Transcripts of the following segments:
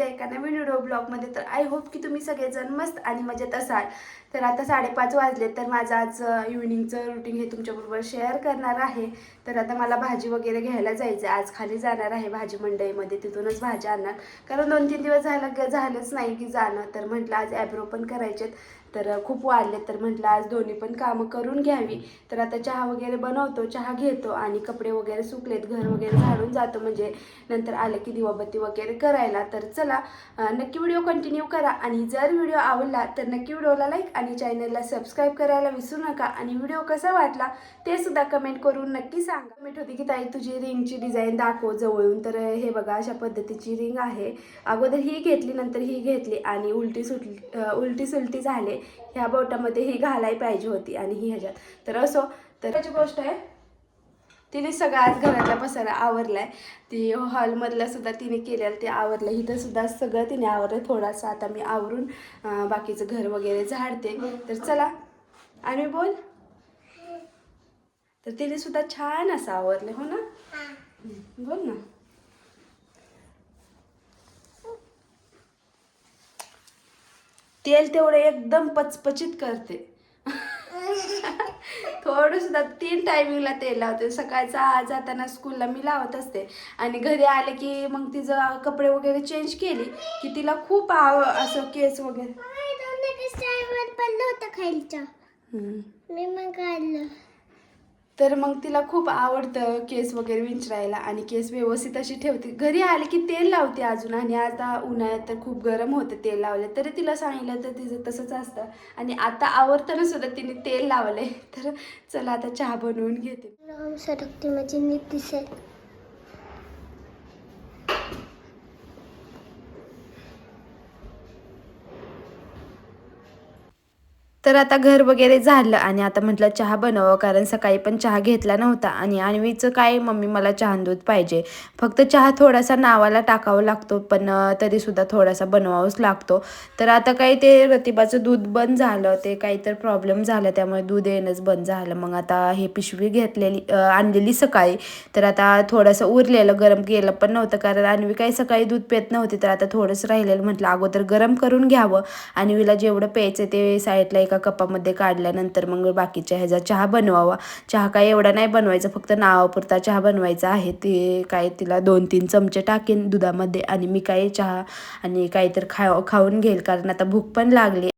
एकदा एका नवीन व्हिडिओ ब्लॉगमध्ये? तर आय होप की तुम्ही सगळेजण मस्त आणि मजेत असाल. तर आता साडेपाच वाजले तर माझं आज इव्हिनिंगचं रुटीन हे तुमच्याबरोबर शेअर करणार आहे. तर आता मला भाजी वगैरे घ्यायला जायचं आहे. आज खाली जाणार आहे भाजी मंडईमध्ये तिथूनच भाजी आणणार. कारण दोन तीन दिवस झालं झालंच नाही की जाणं. तर म्हटलं आज ॲब्रो पण करायचेत. तर खूप वाढले. तर म्हटलं आज दोन्ही पण कामं करून घ्यावी. तर आता चहा वगैरे बनवतो चहा घेतो आणि कपडे वगैरे सुकलेत घर वगैरे झाडून जातो. म्हणजे नंतर आलं की दिवाबत्ती वगैरे करायला. तर चला नक्की व्हिडिओ कंटिन्यू करा. आणि जर व्हिडिओ आवडला तर नक्की व्हिडिओला लाईक आणि चॅनलला सबस्क्राईब करायला विसरू नका. आणि व्हिडिओ कसा वाटला ते सुद्धा कमेंट करून नक्की सांगा. कमेंट होती की ताई तुझी रिंगची डिझाईन दाखव जवळून. तर हे बघा अशा पद्धतीची रिंग आहे. अगोदर ही घेतली नंतर ही घेतली आणि उलटी सुटली उलटी सुलटी झाले. ह्या बोटामध्ये ही घालाय पाहिजे होती आणि ही ह्याच्यात. तर असो तर त्याची गोष्ट आहे तिने सगळं आज घरातला पसारा आवरलाय. ती हॉलमधलं सुद्धा तिने केलेलं ते आवरलं. इथं सुद्धा सगळं तिने आवरलं थोडासा. आता मी आवरून बाकीचं घर वगैरे झाडते. तर चला आणि बोल. तर तिने सुद्धा छान असं आवरलं हो ना? बोल ना. तेल तेवढं एकदम पचपचित करते. थोडं सुद्धा तीन टायमिंगला तेल लावते. सकाळचा जाताना स्कूलला मी लावत असते. आणि घरी आले की मग तिचं कपडे वगैरे चेंज केली की तिला खूप आव असं केस वगैरे. मी मग काढलं. तर मग तिला खूप आवडतं केस वगैरे विंचरायला आणि केस व्यवस्थित अशी ठेवते. घरी आले की तेल लावते अजून आणि आता उन्हाळ्यात तर खूप गरम होतं तेल लावलं. तरी तिला सांगितलं तर तिचं तसंच असतं. आणि आता आवडताना सुद्धा तिने तेल लावलंय. तर चला आता चहा बनवून घेते राम सरकते माझी नीट दिसेल तर आता घर वगैरे झालं आणि आता म्हटलं चहा बनवावं कारण सकाळी पण चहा घेतला नव्हता आणि आणवीचं काय मम्मी मला चहा दूध पाहिजे. फक्त चहा थोडासा नावाला टाकावा लागतो पण तरीसुद्धा थोडासा बनवावाच लागतो. तर आता काही ते प्रतिभाचं दूध बंद झालं ते काहीतरी प्रॉब्लेम झाला त्यामुळे दूध येणंच बंद झालं. मग आता हे पिशवी घेतलेली आणलेली सकाळी. तर आता थोडंसं उरलेलं गरम केलं पण नव्हतं कारण आणवी काही सकाळी दूध पेत नव्हती. तर आता थोडंसं राहिलेलं म्हटलं अगोदर गरम करून घ्यावं. आणवीला जेवढं प्यायचं ते साईडला एका कपामध्ये काढल्यानंतर मग बाकीच्या ह्याचा चहा बनवावा. चहा काय एवढा नाही बनवायचा फक्त नावापुरता चहा बनवायचा आहे. ते काय तिला दोन तीन चमचे टाकेन दुधामध्ये आणि मी काय चहा आणि काहीतरी खा खाऊन घेईल. कारण आता भूक पण लागली.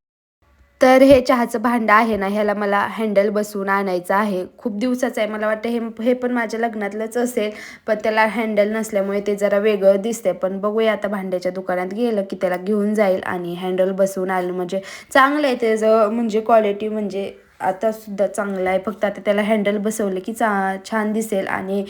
तर हे चहाचं भांडं आहे ना ह्याला मला हँडल बसवून आणायचं आहे. खूप दिवसाचं आहे मला वाटतं हे हे पण माझ्या लग्नातलंच असेल पण त्याला हँडल नसल्यामुळे ते जरा वेगळं दिसते पण बघूया आता भांड्याच्या दुकानात गेलं की त्याला घेऊन जाईल आणि हँडल बसवून आलं म्हणजे चांगलं आहे त्याचं म्हणजे क्वालिटी म्हणजे आता सुद्धा चांगलं आहे. फक्त आता त्याला हँडल बसवलं की चा छान दिसेल आणि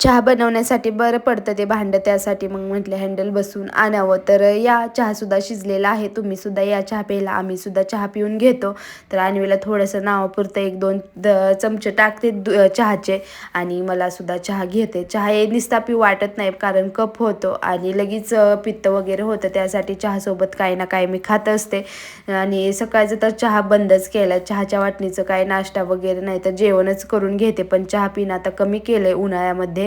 चहा बनवण्यासाठी बरं पडतं ते भांडं त्यासाठी. मग म्हटलं हँडल बसून आणावं. तर या चहासुद्धा शिजलेला आहे. तुम्ही सुद्धा या चहा प्यायला. आम्ही सुद्धा चहा पिऊन घेतो. तर आणवीला थोडंसं नावापुरतं एक दोन द चमचे टाकते दु चहाचे. आणि मला सुद्धा चहा घेते. चहा हे निस्ता पिऊ वाटत नाही कारण कप होतो आणि लगेच पित्त वगैरे होतं. त्यासाठी चहासोबत काही ना काही मी खात असते. आणि सकाळचं तर चहा बंदच केला. चहाच्या वाटणीचं काय नाश्ता वगैरे नाही तर जेवणच करून घेते. पण चहा पिणं आता कमी केलं आहे उन्हाळ्यामध्ये.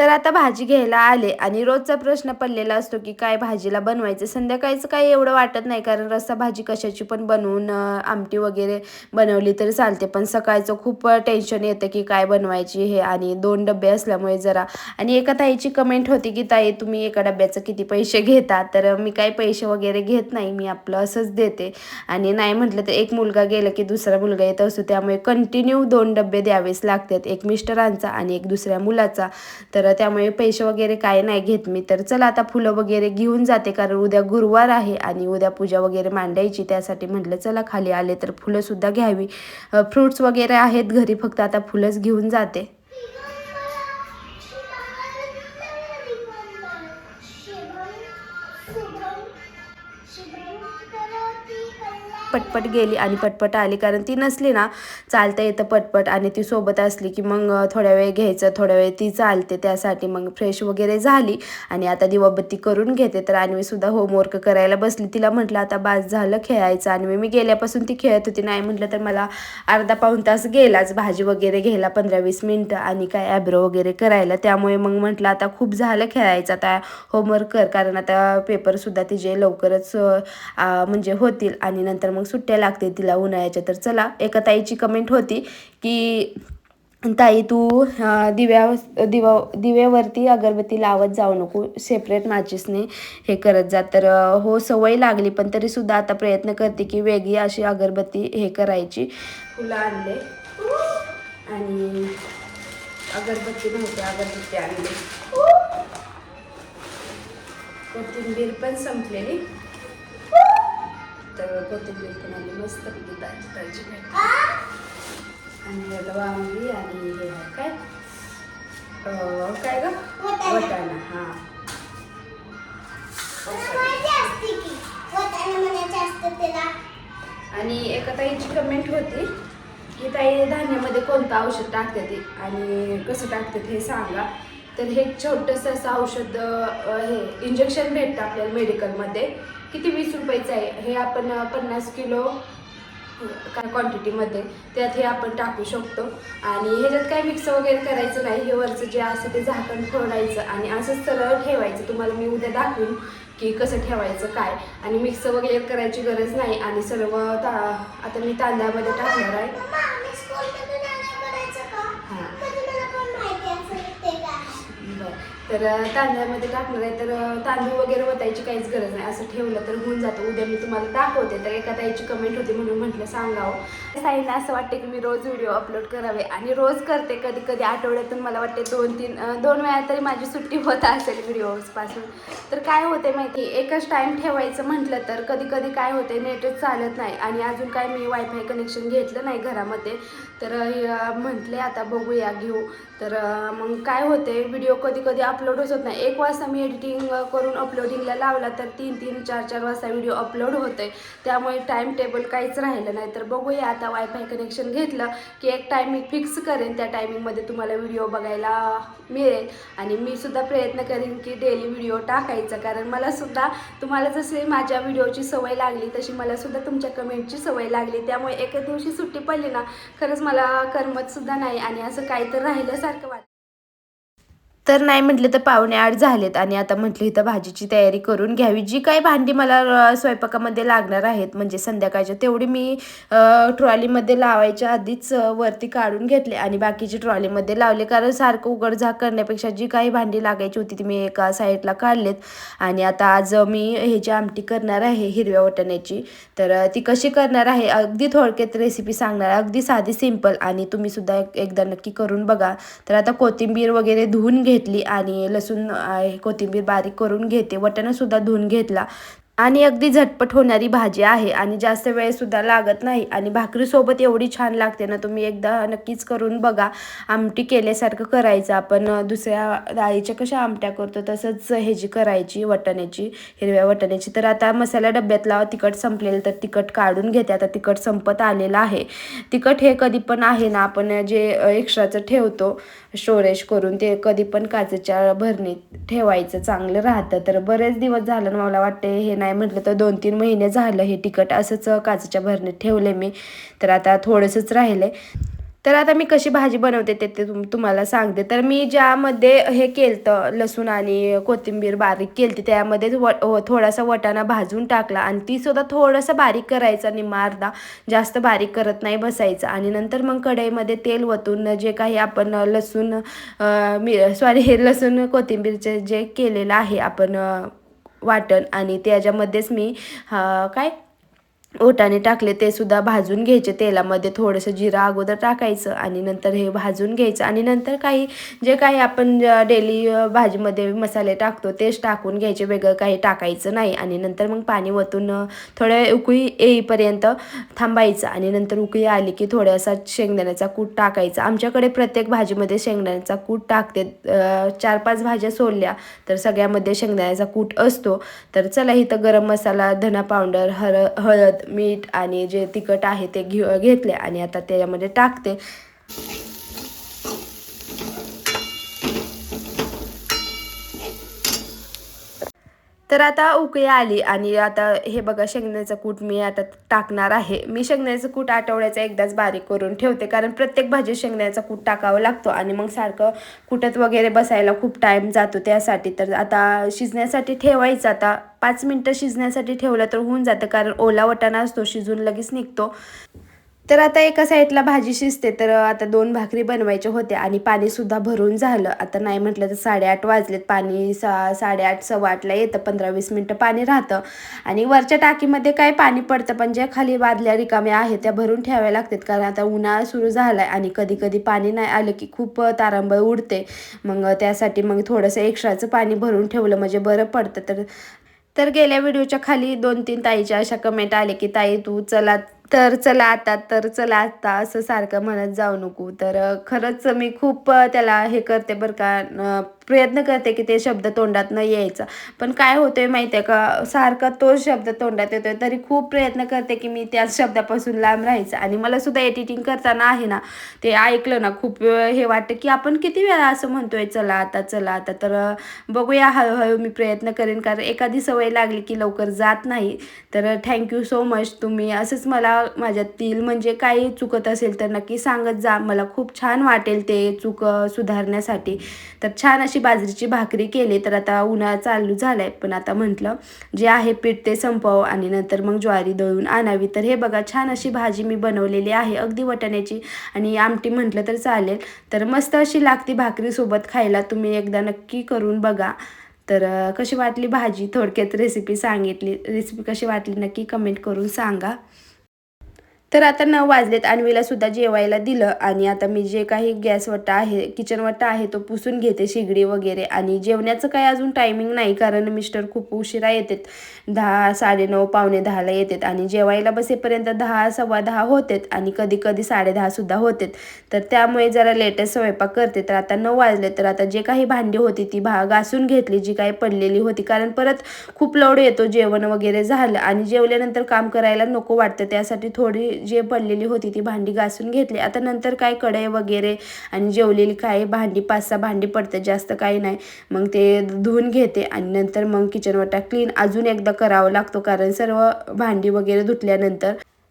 तर आता भाजी घ्यायला आले आणि रोजचा प्रश्न पडलेला असतो की काय भाजीला बनवायचं? संध्याकाळचं काही एवढं वाटत नाही कारण रस्सा भाजी कशाची पण बनवून आमटी वगैरे बनवली तरी चालते. पण सकाळचं खूप टेन्शन येतं की काय बनवायची हे आणि दोन डबे असल्यामुळे जरा. आणि एका ताईची कमेंट होती की ताई तुम्ही एका डब्याचं किती पैसे घेता? तर मी काही पैसे वगैरे घेत नाही मी आपलं असंच देते. आणि नाही म्हटलं तर एक मुलगा गेला की दुसरा मुलगा येत असतो. त्यामुळे कंटिन्यू दोन डबे द्यावेच लागतात. एक मिस्टरांचा आणि एक दुसऱ्या मुलाचा. तर त्यामुळे पैसे वगैरे काय नाही घेत मी. तर चला आता फुलं वगैरे घेऊन जाते कारण उद्या गुरुवार आहे आणि उद्या पूजा वगैरे मांडायची त्यासाठी म्हटलं चला खाली आले तर फुलंसुद्धा घ्यावी. फ्रूट्स वगैरे आहेत घरी फक्त आता फुलंच घेऊन जाते. पटपट गेली आणि पटपट आली. कारण ती नसली ना चालता येतं पटपट आणि ती सोबत असली की मग थोड्या वेळ घ्यायचं थोड्या वेळ ती चालते. त्यासाठी मग फ्रेश वगैरे झाली आणि आता दिवाबत्ती करून घेते. तर आणि सुद्धा होमवर्क करायला बसली. तिला म्हटलं आता बास झालं खेळायचं. आणि मी गेल्यापासून ती खेळत होती. नाही म्हटलं तर मला अर्धा पाऊण तास गेलाच. भाजी वगैरे घ्यायला पंधरा वीस मिनटं आणि काय ॲब्रो वगैरे करायला. त्यामुळे मग म्हटलं आता खूप झालं खेळायचं. आता होमवर्क कर. कारण आता पेपरसुद्धा तिचे लवकरच म्हणजे होतील आणि नंतर मग सुट्ट्या लागते तिला उन्हाळ्याच्या. तर चला एका ताईची कमेंट होती की ताई तू दिव्या दिवा दिव्यावरती अगरबत्ती लावत जाऊ नको. सेपरेट माचीसने हे करत जा. तर हो सवय लागली पण तरीसुद्धा आता प्रयत्न करते की वेगळी अशी अगरबत्ती हे करायची. फुलं आणले. आणि अगरबत्ती नव्हती अगरबत्ती आणली. कोथिंबीर पण संपलेली. तर कोथिंबीर पण आली मस्त ताजी ताजी. आणि आता वांगी आणि हे काय? काय वटाणा. हा. आणि एका ताईची कमेंट होती की ताई धान्यामध्ये कोणतं औषध टाकते ते आणि कसं टाकतात हे सांगा. तर हे छोटंसं असं औषध हे इंजेक्शन भेटतं आपल्याला मेडिकलमध्ये किती वीस रुपयाचं आहे? हे आपण पन्नास किलो काय क्वांटिटीमध्ये त्यात हे आपण टाकू शकतो. आणि ह्याच्यात काय मिक्स वगैरे करायचं नाही हे वरचं जे असं ते झाकण फोडायचं आणि असंच सरळ ठेवायचं. तुम्हाला मी उद्या दाखवीन की कसं ठेवायचं काय. आणि मिक्स वगैरे करायची गरज नाही. आणि सर्व ता आता मी तांदळामध्ये टाकणार आहे. तर तांदळामध्ये टाकणार आहे तर तांदूळ वगैरे वतायची काहीच गरज नाही. असं ठेवलं तर होऊन जातं. उद्या मी तुम्हाला दाखवते. तर एका ताईची कमेंट होती म्हणून म्हटलं सांगावं साईला हो. असं वाटते की मी रोज व्हिडिओ अपलोड करावे आणि रोज करते. कधी कधी आठवड्यातून मला वाटते दोन तीन दोन वेळा तरी माझी सुट्टी होत असेल व्हिडिओजपासून. तर काय होते माहिती एकच टाईम ठेवायचं म्हटलं तर कधी कधी काय होते नेटच चालत नाही आणि अजून काय मी वायफाय कनेक्शन घेतलं नाही घरामध्ये. तर म्हटले आता बघूया घेऊ. तर मग काय होते व्हिडिओ कधी कधी अपलोडच होत नाही. एक वाजता मी एडिटिंग करून अपलोडिंगला लावला तर तीन तीन चार चार वाजता व्हिडिओ अपलोड होते त्यामुळे टाईम टेबल काहीच राहिलं नाही. तर बघूया आता वायफाय कनेक्शन घेतलं की एक टायमिंग फिक्स करेन. त्या टायमिंगमध्ये तुम्हाला व्हिडिओ बघायला मिळेल. आणि मी सुद्धा प्रयत्न करेन की डेली व्हिडिओ टाकायचा. कारण मला सुद्धा तुम्हाला जसे माझ्या व्हिडिओची सवय लागली तशी मला सुद्धा तुमच्या कमेंटची सवय लागली. त्यामुळे एका दिवशी सुट्टी पडली ना खरंच मला करमतसुद्धा नाही. आणि असं काही तर राहिल्यासारखं वाटतं. तर नाही म्हटलं तर पावणे आठ झालेत. आणि आता म्हटलं इथं भाजीची तयारी करून घ्यावी. जी काही भांडी मला स्वयंपाकामध्ये लागणार आहेत म्हणजे संध्याकाळच्या तेवढी मी ट्रॉलीमध्ये लावायच्या आधीच वरती काढून घेतले आणि बाकीची ट्रॉलीमध्ये लावले. कारण सारखं उघडझाक करण्यापेक्षा जी काही भांडी लागायची होती ती मी एका साईडला काढलेत. आणि आता आज मी ह्याची आमटी करणार आहे हिरव्या वाटाण्याची तर ती कशी करणार आहे अगदी थोडक्यात रेसिपी सांगणार अगदी साधी सिंपल आणि तुम्ही सुद्धा एक- एकदा नक्की करून बघा. तर आता कोथिंबीर वगैरे धुवून घेतली आणि लसूण कोथिंबीर बारीक करून घेते. वाटाणा सुद्धा धुवून घेतला. आणि अगदी झटपट होणारी भाजी आहे आणि जास्त वेळसुद्धा लागत नाही. आणि भाकरीसोबत एवढी छान लागते ना तुम्ही एकदा नक्कीच करून बघा. आमटी केल्यासारखं करायचं. आपण दुसऱ्या डाळीच्या कशा आमट्या करतो तसंच ह्याची करायची वटण्याची हिरव्या वटण्याची. तर आता मसाला डब्यात लावा तिखट संपलेलं तर तिखट काढून घेते. आता तिखट संपत आलेलं आहे. तिखट हे कधी पण आहे ना आपण जे एक्स्ट्राचं ठेवतो स्टोरेज करून ते कधी पण काचेच्या भरणीत ठेवायचं चांगलं राहतं. तर बरेच दिवस झालं ना मला वाटते हे नाही म्हटलं तर दोन तीन महिने झालं हे तिखट असंच काचेच्या भरणीत ठेवले मी. तर आता थोडंसंच राहिलं तर आता मी कशी भाजी बनवते ते ते तुम तुम्हाला सांगते. तर मी ज्यामध्ये हे केलतं लसूण आणि कोथिंबीर बारीक केलती त्यामध्ये व व- थोडासा वटाणा भाजून टाकला आणि ती सुद्धा थोडंसं बारीक करायचा आणि अर्धा जास्त बारीक करत नाही बसायचं. आणि नंतर मग कढईमध्ये तेल वतून जे काही आपण लसूण मी सॉरी हे लसूण कोथिंबीरचे जे केलेलं आहे आपण वाटण आणि त्याच्यामध्येच मी काय? ओटाने टाकले ते सुद्धा भाजून घ्यायचे तेलामध्ये थोडंसं जिरा अगोदर टाकायचं आणि नंतर हे भाजून घ्यायचं आणि नंतर काही जे काही आपण डेली भाजीमध्ये मसाले टाकतो तेच टाकून घ्यायचे. वेगळं काही टाकायचं नाही आणि नंतर मग पाणी वतून थोडं उकळी येईपर्यंत थांबायचं आणि नंतर उकळी आली की थोडासा शेंगदाण्याचा कूट टाकायचा. आमच्याकडे प्रत्येक भाजीमध्ये शेंगदाण्याचा कूट टाकते. चार पाच भाज्या सोडल्या तर सगळ्यामध्ये शेंगदाण्याचा कूट असतो. तर चला इथं गरम मसाला धना पावडर हर हळद हळद मीठ आणि जे तिखट आहे ते घे घेतले आणि आता त्याच्यामध्ये टाकते. तर आता उकळी आली आणि आता हे बघा शेंगण्याचं कूट मी आता टाकणार आहे. मी शेंगण्याचं कूट आठवड्याचा एकदाच बारीक करून ठेवते कारण प्रत्येक भाजी शेंगण्याचा कूट टाकावं लागतो आणि मग सारखं कुटत वगैरे बसायला खूप टाईम जातो त्यासाठी. तर आता शिजण्यासाठी ठेवायचं आता पाच मिनटं शिजण्यासाठी ठेवलं तर होऊन जातं कारण ओला वटाणा असतो शिजून लगेच निघतो. तर आता एका साईडला भाजी शिजते तर आता दोन भाकरी बनवायच्या होत्या आणि पाणीसुद्धा भरून झालं. आता नाही म्हटलं तर साडेआठ वाजलेत पाणी सा साडेआठ सव्वा आठला येतं पंधरा वीस मिनटं पाणी राहतं. आणि वरच्या टाकीमध्ये काय पाणी पडतं पण ज्या खाली बादल्या रिकाम्या आहेत त्या भरून ठेवाव्या लागतात. कारण आता उन्हाळा सुरू झाला आहे आणि कधी कधी पाणी नाही आलं की खूप तारांबळ उडते. मग त्यासाठी मग थोडंसं एक्स्ट्राचं पाणी भरून ठेवलं म्हणजे बरं पडतं. तर तर गेल्या व्हिडिओच्या खाली दोन तीन ताईच्या अशा कमेंट आले की ताई तू चला तर चला आता तर चला आता असं सारखं म्हणत जाऊ नको. तर खरंच मी खूप त्याला हे करते बरं का प्रयत्न करते की ते शब्द तोंडात न यायचा. पण काय होतोय माहिती आहे का? सारखा तोच शब्द तोंडात येतोय तरी खूप प्रयत्न करते की मी त्याच शब्दापासून लांब राहायचं. आणि मला सुद्धा एडिटिंग करताना आहे ना ते ऐकलं ना खूप वेळ हे वाटतं की आपण किती वेळा असं म्हणतोय चला आता चला आता तर बघूया हळूहळू मी प्रयत्न करेन. कारण एखादी सवय लागली की लवकर जात नाही. तर थँक्यू सो मच तुम्ही असंच मला माझ्यातील म्हणजे काही चुकत असेल तर नक्की सांगत जा. मला खूप छान वाटेल ते चुक सुधारण्यासाठी. तर छान अशी बाजरीची भाकरी केली तर आता उन्हाळा चालू झाला आहे पण आता म्हटलं जे आहे पीठ ते संपव आणि नंतर मग ज्वारी दळून आणावी. तर हे बघा छान अशी भाजी मी बनवलेली आहे अगदी वटाण्याची. आणि आमटी म्हटलं तर चालेल. तर मस्त अशी लागती भाकरीसोबत खायला. तुम्ही एकदा नक्की करून बघा. तर कशी वाटली भाजी? थोडक्यात रेसिपी सांगितली. रेसिपी कशी वाटली नक्की कमेंट करून सांगा. तर आता नऊ वाजलेत. अन्वीला सुद्धा जेवायला दिलं आणि आता मी जे काही गॅस वट्टा आहे किचन वट्टा आहे तो पुसून घेते शिगडी वगैरे. आणि जेवण्याचं काही अजून टायमिंग नाही कारण मिस्टर खूप उशिरा येतात. दहा साडेनऊ पावणे दहाला येतात आणि जेवायला बसेपर्यंत दहा सव्वा दहा होतेत आणि कधी कधी साडेदहासुद्धा होतेत. तर त्यामुळे जरा लेटेस्ट स्वयंपाक करते. तर आता नऊ वाजले तर आता जे काही भांडी होती ती भा घासून घेतली जी काही पडलेली होती. कारण परत खूप लोड येतो जेवण वगैरे झालं आणि जेवल्यानंतर काम करायला नको वाटतं. त्यासाठी थोडी जे पडलेली होती ती भांडी घासून घेतली. आता नंतर काय कढई वगैरे आणि जेवलेली काय भांडी पाच सहा भांडी पडतात जास्त काही नाही. मग ते धुवून घेते आणि नंतर मग किचन वाटा क्लीन अजून एकदा करावं लागतो कारण सर्व भांडी वगैरे धुतल्यानंतर